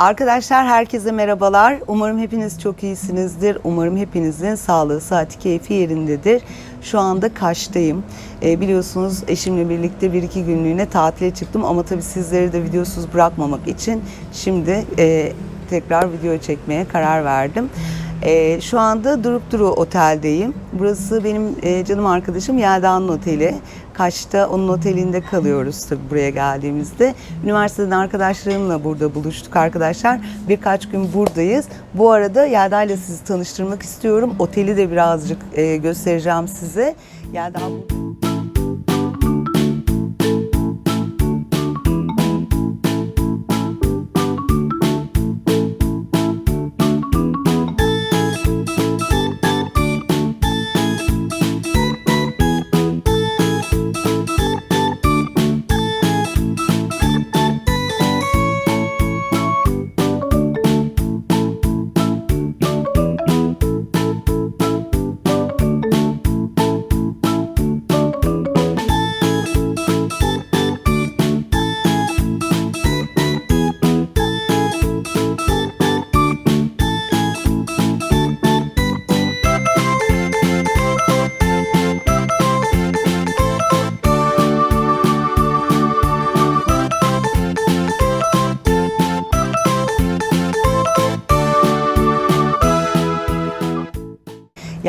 Arkadaşlar herkese merhabalar. Umarım hepiniz çok iyisinizdir. Umarım hepinizin sağlığı, saati, keyfi yerindedir. Şu anda Kaş'tayım. Ee, biliyorsunuz eşimle birlikte bir iki günlüğüne tatile çıktım ama tabii sizleri de videosuz bırakmamak için şimdi e, tekrar video çekmeye karar verdim. Ee, şu anda Durup Duru Otel'deyim. Burası benim e, canım arkadaşım Yelda'nın oteli. Kaş'ta onun otelinde kalıyoruz tabii buraya geldiğimizde. Üniversiteden arkadaşlarımla burada buluştuk arkadaşlar. Birkaç gün buradayız. Bu arada Yelda ile sizi tanıştırmak istiyorum. Oteli de birazcık e, göstereceğim size. Yelda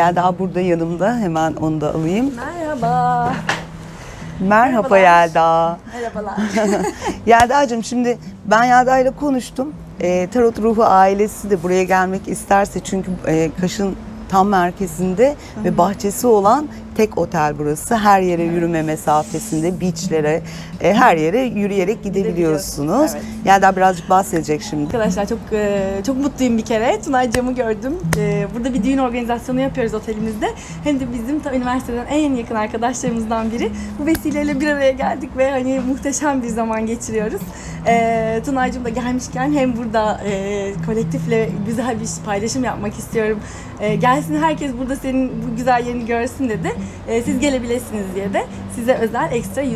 bu- Yelda burada yanımda. Hemen onu da alayım. Merhaba. Merhaba Merhabalar. Yelda. Merhabalar. Yelda'cığım şimdi ben Yelda ile konuştum. E, Tarot Ruhu ailesi de buraya gelmek isterse çünkü e, Kaş'ın tam merkezinde ve bahçesi olan tek otel burası. Her yere yürüme mesafesinde, beachlere, e, her yere yürüyerek gidebiliyorsunuz. Evet. Yelda birazcık bahsedecek şimdi. Arkadaşlar çok e, çok mutluyum bir kere. Tunaycığımı gördüm. E, burada bir düğün organizasyonu yapıyoruz otelimizde. Hem de bizim ta üniversiteden en yakın arkadaşlarımızdan biri. Bu vesileyle bir araya geldik ve hani muhteşem bir zaman geçiriyoruz. E, Tunaycığım da gelmişken hem burada e, kolektifle güzel bir paylaşım yapmak istiyorum. E, gelsin herkes burada senin bu güzel yerini görsün dedi. E, siz gelebilirsiniz diye de size özel ekstra %11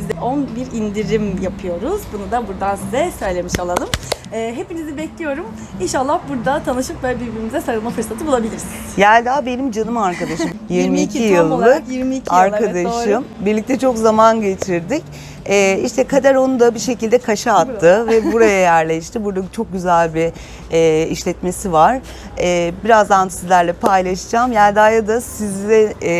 indirim yapıyoruz. Bunu da buradan size söylemiş olalım. E, hepinizi bekliyorum. İnşallah burada tanışıp böyle birbirimize sarılma fırsatı bulabiliriz. Yelda benim canım arkadaşım. 22 22 tam yıllık olarak 22 yıl, evet, arkadaşım. Birlikte çok zaman geçirdik. Ee, işte kader onu da bir şekilde kaşa attı ve buraya yerleşti. Burada çok güzel bir e, işletmesi var. E, birazdan sizlerle paylaşacağım. Yelda'ya da size e,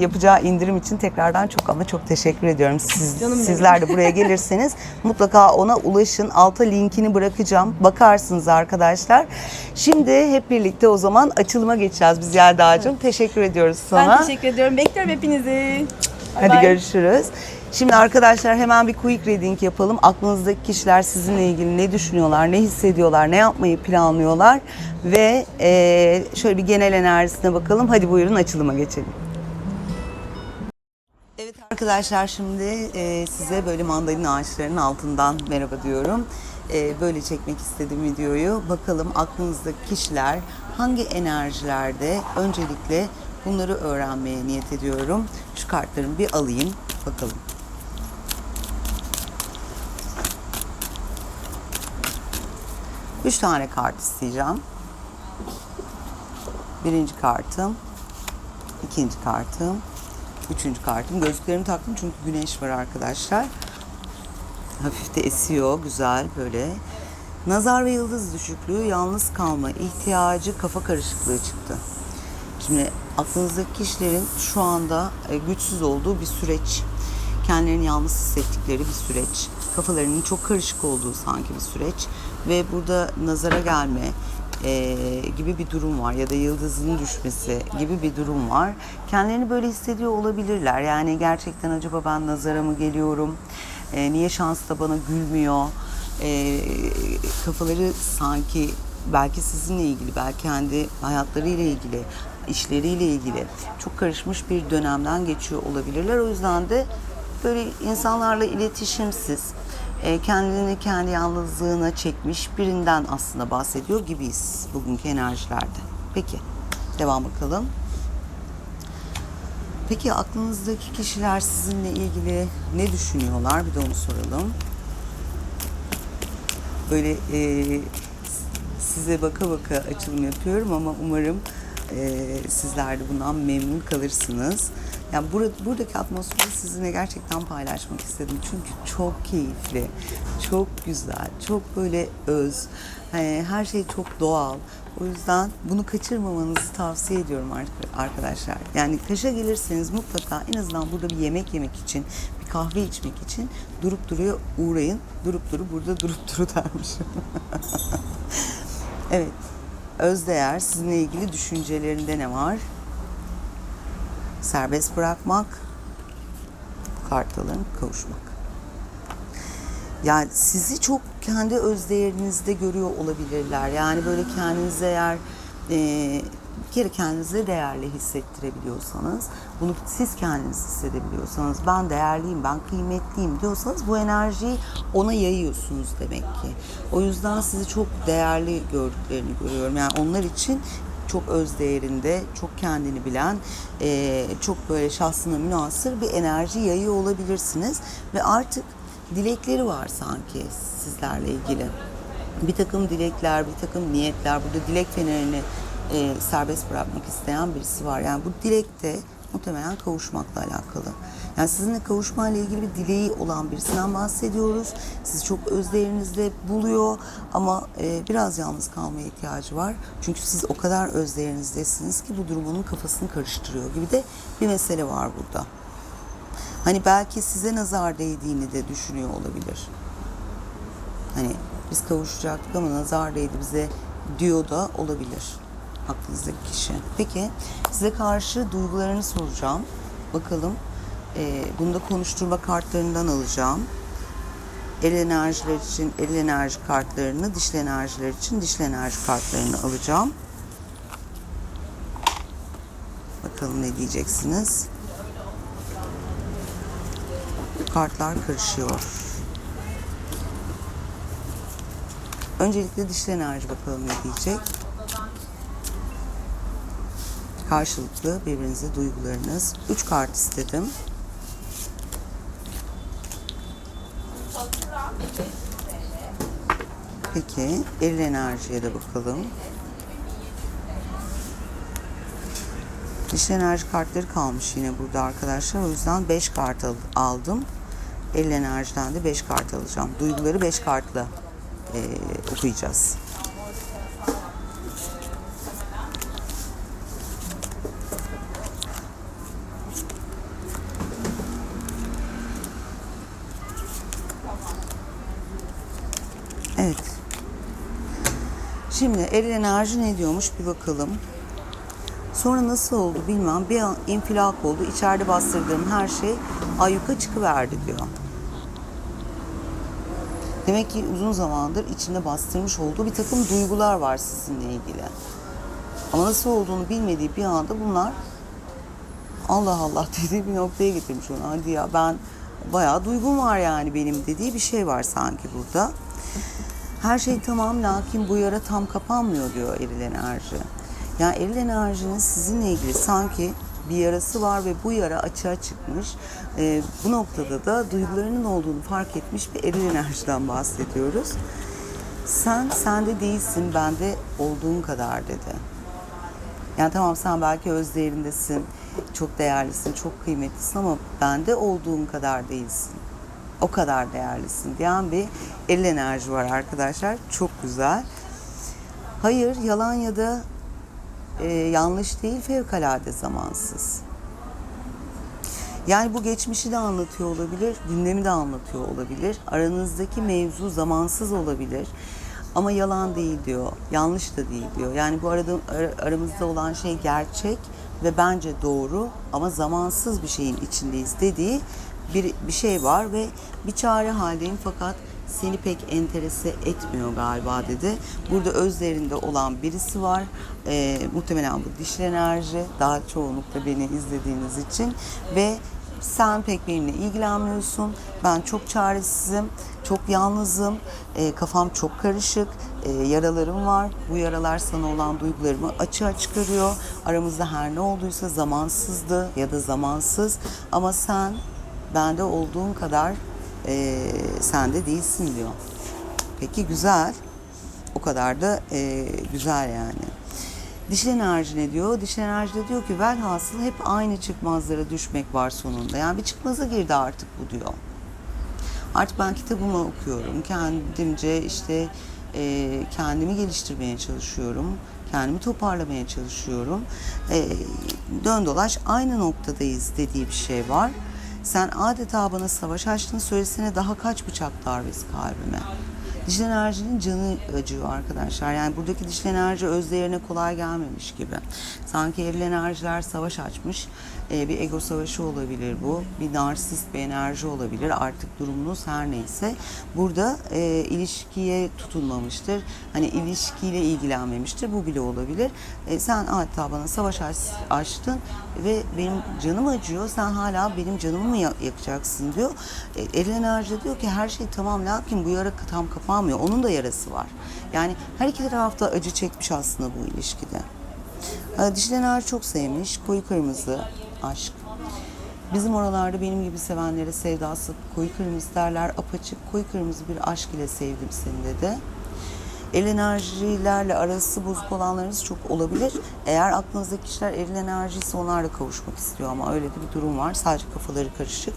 yapacağı indirim için tekrardan çok ama çok teşekkür ediyorum. Siz, Canım sizler de buraya gelirseniz mutlaka ona ulaşın. Alta linkini bırakacağım. Bakarsınız arkadaşlar. Şimdi hep birlikte o zaman açılıma geçeceğiz biz Yelda'cığım. Teşekkür ediyoruz sana. Ben teşekkür ediyorum. Bekliyorum hepinizi. Bye Hadi bye. görüşürüz. Şimdi arkadaşlar hemen bir quick reading yapalım. Aklınızdaki kişiler sizinle ilgili ne düşünüyorlar, ne hissediyorlar, ne yapmayı planlıyorlar ve eee, şöyle bir genel enerjisine bakalım. Hadi buyurun açılıma geçelim. Evet arkadaşlar şimdi eee, size böyle mandalina ağaçlarının altından merhaba diyorum. Eee, böyle çekmek istedim videoyu. Bakalım aklınızdaki kişiler hangi enerjilerde öncelikle bunları öğrenmeye niyet ediyorum. Şu kartlarımı bir alayım bakalım. Üç tane kart isteyeceğim. Birinci kartım, ikinci kartım, üçüncü kartım. Gözlüklerimi taktım çünkü güneş var arkadaşlar. Hafif de esiyor, güzel böyle. Nazar ve yıldız düşüklüğü, yalnız kalma, ihtiyacı, kafa karışıklığı çıktı. Şimdi aklınızdaki kişilerin şu anda e, güçsüz olduğu bir süreç. Kendilerini yalnız hissettikleri bir süreç. Kafalarının çok karışık olduğu sanki bir süreç. Ve burada nazara gelme e, gibi bir durum var ya da yıldızın düşmesi gibi bir durum var. Kendilerini böyle hissediyor olabilirler. Yani gerçekten acaba ben nazara mı geliyorum? E, niye şans da bana gülmüyor? E, kafaları sanki belki sizinle ilgili, belki kendi hayatlarıyla ilgili, işleriyle ilgili çok karışmış bir dönemden geçiyor olabilirler. O yüzden de böyle insanlarla iletişimsiz, e, kendini kendi yalnızlığına çekmiş birinden aslında bahsediyor gibiyiz bugünkü enerjilerde. Peki, devam bakalım. Peki aklınızdaki kişiler sizinle ilgili ne düşünüyorlar? Bir de onu soralım. Böyle e, size baka baka açılım yapıyorum ama umarım e, sizler de bundan memnun kalırsınız. Yani burada, buradaki atmosferi sizinle gerçekten paylaşmak istedim. Çünkü çok keyifli, çok güzel, çok böyle öz. Hani her şey çok doğal. O yüzden bunu kaçırmamanızı tavsiye ediyorum ar- arkadaşlar. Yani Kaş'a gelirseniz mutlaka en azından burada bir yemek yemek için, bir kahve içmek için durup duruyor uğrayın. Durup durup burada durup duru dermişim. evet. Özdeğer sizinle ilgili düşüncelerinde ne var? Serbest bırakmak, kartalın kavuşmak. Yani sizi çok kendi özdeğerinizde görüyor olabilirler. Yani böyle kendinize eğer e, bir kere kendinize değerli hissettirebiliyorsanız, bunu siz kendiniz hissedebiliyorsanız, ben değerliyim, ben kıymetliyim diyorsanız bu enerjiyi ona yayıyorsunuz demek ki. O yüzden sizi çok değerli gördüklerini görüyorum. Yani onlar için çok öz değerinde, çok kendini bilen, e, çok böyle şahsına münasır bir enerji yayıyor olabilirsiniz. Ve artık dilekleri var sanki sizlerle ilgili. Bir takım dilekler, bir takım niyetler. Burada dilek fenerini e, serbest bırakmak isteyen birisi var. Yani bu dilekte muhtemelen kavuşmakla alakalı. Yani sizinle kavuşmayla ilgili bir dileği olan birisinden bahsediyoruz. Sizi çok özlerinizde buluyor ama e, biraz yalnız kalmaya ihtiyacı var. Çünkü siz o kadar özlerinizdesiniz ki bu durum onun kafasını karıştırıyor gibi de bir mesele var burada. Hani belki size nazar değdiğini de düşünüyor olabilir. Hani biz kavuşacaktık ama nazar değdi bize diyor da olabilir aklınızdaki kişi. Peki size karşı duygularını soracağım. Bakalım e, bunu da konuşturma kartlarından alacağım. El enerjiler için el enerji kartlarını, dişli enerjiler için dişli enerji kartlarını alacağım. Bakalım ne diyeceksiniz. Kartlar karışıyor. Öncelikle dişli enerji bakalım ne diyecek. Karşılıklı birbirinize duygularınız. Üç kart istedim. Peki eril enerjiye de bakalım. Dişli enerji kartları kalmış yine burada arkadaşlar. O yüzden 5 kart al- aldım. El enerjiden de 5 kart alacağım. Duyguları 5 kartla eee, okuyacağız. Evet. Şimdi eril enerji ne diyormuş bir bakalım. Sonra nasıl oldu bilmem bir an infilak oldu. İçeride bastırdığım her şey ayyuka çıkıverdi diyor. Demek ki uzun zamandır içinde bastırmış olduğu bir takım duygular var sizinle ilgili. Ama nasıl olduğunu bilmediği bir anda bunlar Allah Allah dediği bir noktaya getirmiş onu. Hadi ya ben bayağı duygum var yani benim dediği bir şey var sanki burada. Her şey tamam lakin bu yara tam kapanmıyor diyor eril enerji. Yani eril enerjinin sizinle ilgili sanki bir yarası var ve bu yara açığa çıkmış. Ee, bu noktada da duygularının olduğunu fark etmiş bir eril enerjiden bahsediyoruz. Sen sende değilsin, bende olduğun kadar dedi. Yani tamam sen belki öz değerindesin, çok değerlisin, çok kıymetlisin ama bende olduğun kadar değilsin. O kadar değerlisin diyen bir el enerji var arkadaşlar. Çok güzel. Hayır, yalan ya da e, yanlış değil, fevkalade zamansız. Yani bu geçmişi de anlatıyor olabilir, gündemi de anlatıyor olabilir. Aranızdaki mevzu zamansız olabilir. Ama yalan değil diyor, yanlış da değil diyor. Yani bu arada ar- aramızda olan şey gerçek ve bence doğru ama zamansız bir şeyin içindeyiz dediği bir, bir şey var ve bir çare haldeyim fakat seni pek enterese etmiyor galiba dedi. Burada özlerinde olan birisi var. Ee, muhtemelen bu dişli enerji. Daha çoğunlukla beni izlediğiniz için ve sen pek benimle ilgilenmiyorsun. Ben çok çaresizim, çok yalnızım, e, kafam çok karışık, e, yaralarım var. Bu yaralar sana olan duygularımı açığa çıkarıyor. Aramızda her ne olduysa zamansızdı ya da zamansız ama sen bende olduğun kadar e, sende değilsin diyor. Peki güzel. O kadar da e, güzel yani. Dişil enerji ne diyor? Dişil enerji de diyor ki velhasıl hep aynı çıkmazlara düşmek var sonunda. Yani bir çıkmaza girdi artık bu diyor. Artık ben kitabımı okuyorum. Kendimce işte e, kendimi geliştirmeye çalışıyorum. Kendimi toparlamaya çalışıyorum. E, dön dolaş aynı noktadayız dediği bir şey var. Sen adeta bana savaş açtın söylesene daha kaç bıçak darbesi kalbime. Dişil enerjinin canı acıyor arkadaşlar. Yani buradaki dişil enerji özdeğerine kolay gelmemiş gibi. Sanki eril enerjiler savaş açmış. Ee, bir ego savaşı olabilir bu. Bir narsist bir enerji olabilir. Artık durumunuz her neyse. Burada e, ilişkiye tutunmamıştır. Hani ilişkiyle ilgilenmemiştir. Bu bile olabilir. E, sen hatta bana savaş aç- açtın ve benim canım acıyor. Sen hala benim canımı mı ya- yakacaksın diyor. E, eril enerji de diyor ki her şey tamam lakin bu yara tam kapanmıyor. Onun da yarası var. Yani her iki tarafta acı çekmiş aslında bu ilişkide. E, Dişil enerji çok sevmiş. Koyu kırmızı, aşk. Bizim oralarda benim gibi sevenlere sevdası koyu kırmızı derler. Apaçık koyu kırmızı bir aşk ile sevdim seni dedi. El enerjilerle arası bozuk olanlarınız çok olabilir. Eğer aklınızdaki kişiler eril enerjiyse onlarla kavuşmak istiyor ama öyle de bir durum var. Sadece kafaları karışık.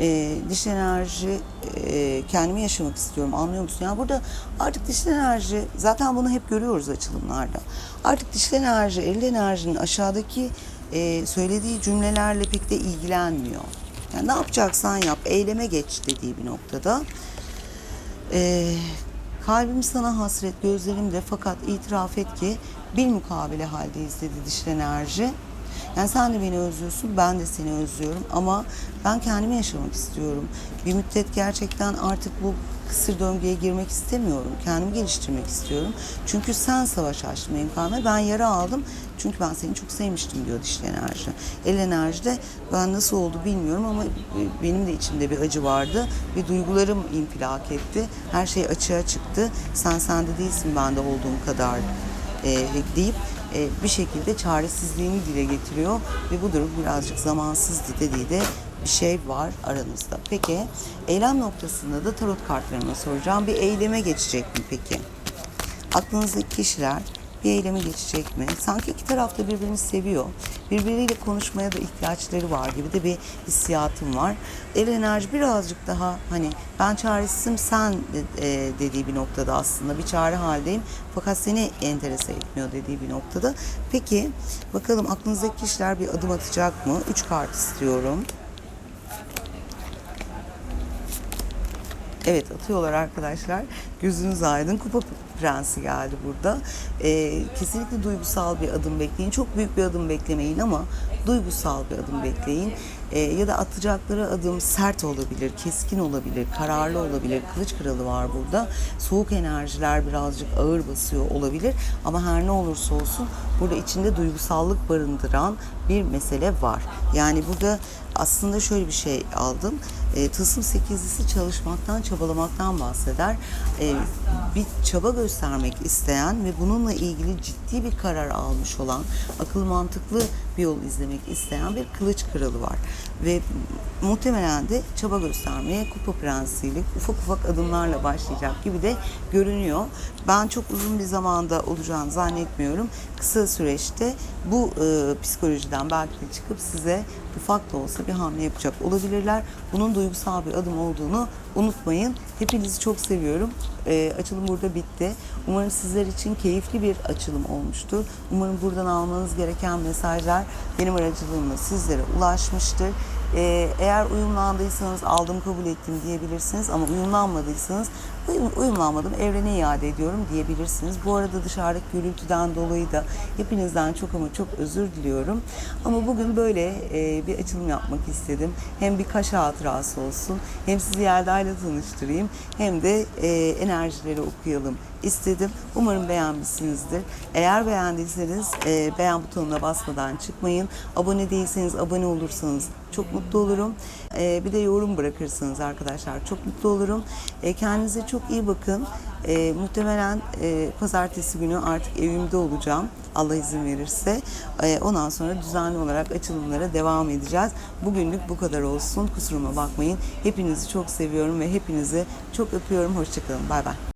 Ee, dişil enerji e, kendimi yaşamak istiyorum anlıyor musun? Yani burada artık dişil enerji zaten bunu hep görüyoruz açılımlarda. Artık dişil enerji eril enerjinin aşağıdaki e, söylediği cümlelerle pek de ilgilenmiyor. Yani ne yapacaksan yap, eyleme geç dediği bir noktada. Ee, kalbim sana hasret, gözlerim de fakat itiraf et ki bir mukabele haldeyiz dedi dişil enerji. Yani sen de beni özlüyorsun, ben de seni özlüyorum ama ben kendimi yaşamak istiyorum. Bir müddet gerçekten artık bu kısır döngüye girmek istemiyorum. Kendimi geliştirmek istiyorum. Çünkü sen savaş açtın benim. Ben yara aldım. Çünkü ben seni çok sevmiştim diyor dişli enerji. El enerji de ben nasıl oldu bilmiyorum ama benim de içimde bir acı vardı. Ve duygularım infilak etti. Her şey açığa çıktı. Sen sende değilsin bende olduğum kadar e, deyip e, bir şekilde çaresizliğini dile getiriyor. Ve bu durum birazcık zamansızdı dediği de bir şey var aranızda. Peki eylem noktasında da tarot kartlarına soracağım. Bir eyleme geçecek mi peki? Aklınızdaki kişiler bir eyleme geçecek mi? Sanki iki taraf da birbirini seviyor. Birbiriyle konuşmaya da ihtiyaçları var gibi de bir hissiyatım var. El enerji birazcık daha hani ben çaresizim sen e, dediği bir noktada aslında bir çare haldeyim. Fakat seni enterese etmiyor dediği bir noktada. Peki bakalım aklınızdaki kişiler bir adım atacak mı? Üç kart istiyorum. Evet atıyorlar arkadaşlar. Gözünüz aydın. Kupa prensi geldi burada. Ee, kesinlikle duygusal bir adım bekleyin. Çok büyük bir adım beklemeyin ama duygusal bir adım bekleyin. Ee, ya da atacakları adım sert olabilir, keskin olabilir, kararlı olabilir. Kılıç kralı var burada. Soğuk enerjiler birazcık ağır basıyor olabilir. Ama her ne olursa olsun burada içinde duygusallık barındıran bir mesele var. Yani burada aslında şöyle bir şey aldım. E, tılsım sekizlisi çalışmaktan, çabalamaktan bahseder. E, bir çaba göstermek isteyen ve bununla ilgili ciddi bir karar almış olan, akıl mantıklı bir yol izlemek isteyen bir kılıç kralı var. Ve muhtemelen de çaba göstermeye kupa prensiyle ufak ufak adımlarla başlayacak gibi de görünüyor. Ben çok uzun bir zamanda olacağını zannetmiyorum. Kısa süreçte bu e, psikolojiden belki de çıkıp size ufak da olsa bir hamle yapacak olabilirler. Bunun duygusal bir adım olduğunu unutmayın. Hepinizi çok seviyorum. E, açılım burada bitti. Umarım sizler için keyifli bir açılım olmuştur. Umarım buradan almanız gereken mesajlar benim aracılığımla sizlere ulaşmıştır. Ee, eğer uyumlandıysanız aldım kabul ettim diyebilirsiniz ama uyumlanmadıysanız uyum, evrene iade ediyorum diyebilirsiniz. Bu arada dışarıdaki gürültüden dolayı da hepinizden çok ama çok özür diliyorum. Ama bugün böyle e, bir açılım yapmak istedim. Hem bir kaş hatırası olsun hem sizi Yelda ile tanıştırayım hem de e, enerjileri okuyalım istedim. Umarım beğenmişsinizdir. Eğer beğendiyseniz e, beğen butonuna basmadan çıkmayın. Abone değilseniz abone olursanız çok mutlu olurum. E, bir de yorum bırakırsanız arkadaşlar çok mutlu olurum. E, kendinize çok iyi bakın. E, muhtemelen e, pazartesi günü artık evimde olacağım. Allah izin verirse. E, ondan sonra düzenli olarak açılımlara devam edeceğiz. Bugünlük bu kadar olsun. Kusuruma bakmayın. Hepinizi çok seviyorum ve hepinizi çok öpüyorum. Hoşçakalın. Bay bay.